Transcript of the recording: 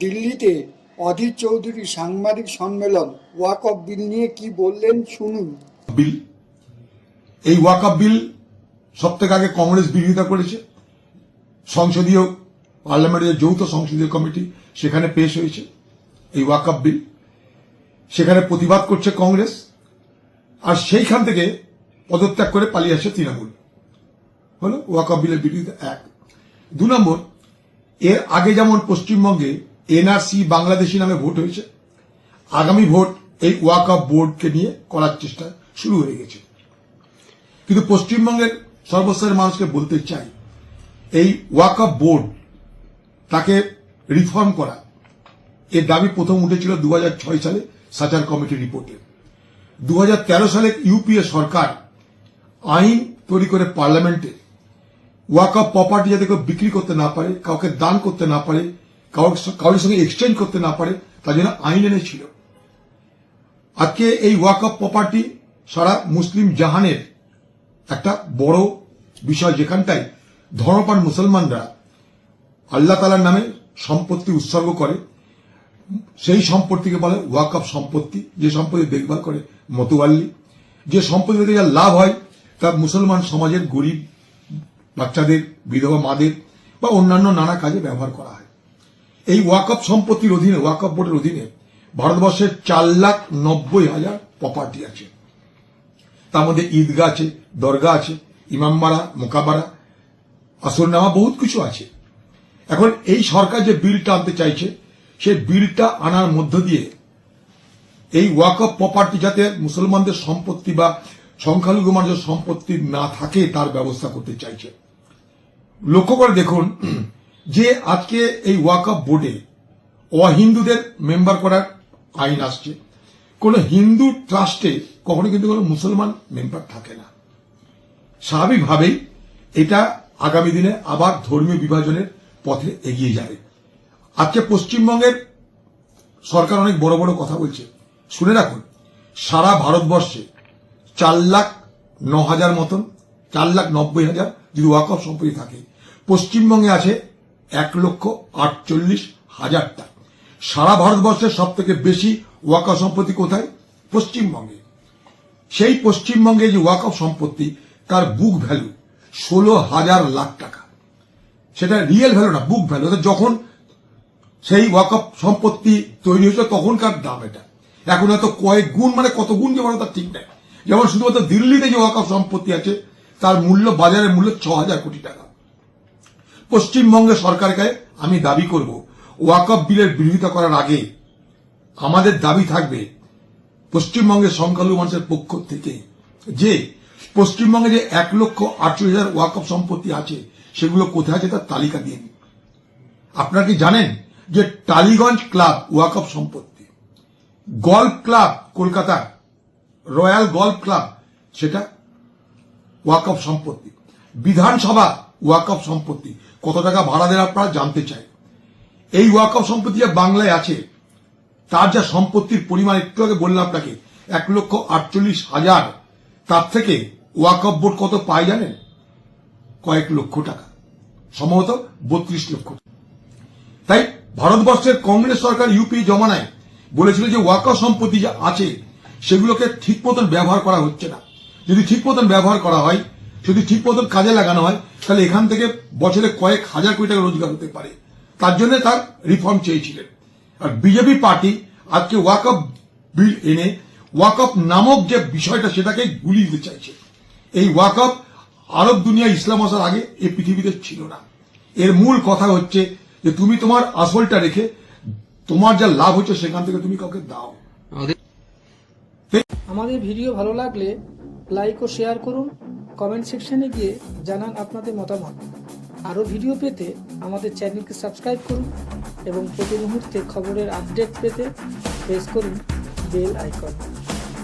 দিল্লিতে অধীর চৌধুরী সাংবাদিক সম্মেলন ওয়াক অফ বিল নিয়ে কি বললেন শুনুন। বিল, এই ওয়াকআপ বিল সব থেকে আগে কংগ্রেস বিরোধিতা করেছে। সংসদীয় পার্লামেন্টের যৌথ সংসদীয় কমিটি, সেখানে পেশ হয়েছে এই ওয়াকআপ বিল। সেখানে প্রতিবাদ করছে কংগ্রেস। আর সেইখান থেকে পদত্যাগ করে পালিয়ে আসে তৃণমূল। হলো ওয়াকআপ বিলের বিরোধিতা এক। দু নম্বর, এর আগে যেমন পশ্চিমবঙ্গে এনআরসি বাংলাদেশি নামে ভোট হয়েছে। আগামী ভোট এই ওয়াকআপ বোর্ডকে নিয়ে করার চেষ্টা শুরু হয়ে গেছে। কিন্তু পশ্চিমবঙ্গের সর্বস্তরের মানুষকে বলতে চাই, এই ওয়াকআপ বোর্ড তাকে রিফর্ম করা, এর দাবি প্রথম উঠেছিল দু হাজার ছয় সালে সাচার কমিটি রিপোর্টে। দু হাজার তেরো সালে ইউপিএ সরকার আইন তৈরি করে পার্লামেন্টে ওয়াকআপ প্রপার্টি যাতে কেউ বিক্রি করতে না পারে, কাউকে দান করতে না পারে কাউকে কারোর সঙ্গে এক্সচেঞ্জ করতে না পারে, তার জন্য আইন এনেছিল আজকে এই ওয়াকআপ প্রপার্টি সারা মুসলিম জাহানের একটা বড় বিষয় যেখানটায় ধর্মপান মুসলমানরা আল্লাহ তালার নামে সম্পত্তি উৎসর্গ করে। সেই সম্পত্তিকে বলে ওয়াকআপ সম্পত্তি, যে সম্পত্তি দেখভাল করে মতোয়াল্লি। যে সম্পত্তি থেকে যা লাভ হয়, তা মুসলমান সমাজের গরিব বাচ্চাদের, বিধবা মাদের বা অন্যান্য নানা কাজে ব্যবহার করা হয়। এই ওয়াকআপ সম্পত্তির অধীনে ওয়াকআপ বোর্ডের অধীনে ভারতবর্ষের চার লাখ নব্বই হাজার প্রপার্টি আছে। তার মধ্যে ঈদগাহ আছে দরগা আছে, ইমামবাড়া মোকাবারা আসরনামা বহুত কিছু আছে। এখন এই সরকার যে বিলটা আনতে চাইছে সেই বিলটা আনার মধ্য দিয়ে এই ওয়াকআপ প্রপার্টি যাতে মুসলমানদের সম্পত্তি বা সংখ্যালঘু মানুষের সম্পত্তি না থাকে, তার ব্যবস্থা করতে চাইছে। লক্ষ্য করে দেখুন যে আজকে এই ওয়াকআপ বোর্ডে অহিন্দুদের মেম্বার করার আইন আসছে, কোন হিন্দু ট্রাস্টে কখনো কিন্তু কোনো মুসলমান মেম্বার থাকে না। স্বাভাবিকভাবেই এটা আগামী দিনে আবার ধর্মীয় বিভাজনের পথে এগিয়ে যাবে। আজকে পশ্চিমবঙ্গের সরকার অনেক বড় বড় কথা বলছে। শুনে রাখুন, সারা ভারতবর্ষে চার লাখ ন হাজার মতন, চার লাখ নব্বই হাজার যদি ওয়াকফ সম্পত্তি থাকে, পশ্চিমবঙ্গে আছে এক লক্ষ আটচল্লিশ হাজারটা সারা ভারতবর্ষের সব থেকে বেশি ওয়াকফ সম্পত্তি কোথায়? পশ্চিমবঙ্গে। সেই পশ্চিমবঙ্গে যে ওয়াকফ সম্পত্তি, তার বুক ভ্যালু ষোলো হাজার লাখ টাকা। সেটা রিয়েল ভ্যালু না বুক ভ্যালু যখন সেই ওয়াকফ সম্পত্তি তৈরি হয়েছিল, তখনকার দাম এটা। এখন হয়তো কয়েক গুণ মানে কত গুণ যে বলো তার ঠিক নাই। যেমন শুধুমাত্র দিল্লিতে যে ওয়াকফ সম্পত্তি আছে, তার মূল্য বাজারের মূল্য ছ হাজার কোটি টাকা। পশ্চিমবঙ্গের সরকারকে আমি দাবি করব। ওয়াকফ বিলের বিরোধিতা করার আগে আমাদের দাবি থাকবে পশ্চিমবঙ্গের সংখ্যালঘু মানুষের পক্ষ থেকে যে পশ্চিমবঙ্গে যে এক লক্ষ আটচল্লিশ হাজার ওয়াকফ সম্পত্তি আছে, সেগুলো কোথায় আছে তার তালিকা দিন। আপনারা কি জানেন যে টালিগঞ্জ ক্লাব ওয়াকফ সম্পত্তি, golf club Kolkata royal golf club, সেটা ওয়াকফ সম্পত্তি। বিধানসভা ওয়াকফ সম্পত্তি। কত টাকা ভাড়া দেন আপনারা জানতে চাই। এই ওয়াকফ সম্পত্তি যা বাংলায় আছে, তার যা সম্পত্তির পরিমাণ একটু আগে বললাম আপনাকে, এক লক্ষ আটচল্লিশ হাজার। তার থেকে ওয়াকফ বোর্ড কত পায় জানেন? কয়েক লক্ষ টাকা। সম্ভবত বত্রিশ লক্ষ তাই ভারতবর্ষের কংগ্রেস সরকার ইউপি জমানায় বলেছিল যে ওয়াকফ সম্পত্তি যা আছে, সেগুলোকে ঠিক মতন ব্যবহার করা হচ্ছে না। যদি ঠিক মতন ব্যবহার করা হয় যদি ঠিক মতন কাজে লাগানো হয় তাহলে এখান থেকে বছরে কয়েক হাজার কোটি টাকা রোজগার হতে পারে। তার জন্য তার রিফর্ম চেয়েছিলেন। আর বিজেপি পার্টি আজকে ওয়াকফ বিল এনে ওয়াকফ নামক যে বিষয়টা সেটাকে গুলিয়ে দিতে চাইছে। এই ওয়াকফ আরব দুনিয়া ইসলাম আসার আগে এই পৃথিবীতে ছিল না। এর মূল কথা হচ্ছে যে তুমি তোমার আসলটা রেখে তোমার যা লাভ হচ্ছে সেখান থেকে তুমি কাউকে দাও। আমাদের আমাদের ভিডিও ভালো লাগলে লাইক ও শেয়ার করুন। কমেন্ট সেকশনে গিয়ে জানান আপনাদের মতামত। আরও ভিডিও পেতে আমাদের চ্যানেলকে সাবস্ক্রাইব করুন এবং প্রতি মুহূর্তে খবরের আপডেট পেতে প্রেস করুন বেল আইকন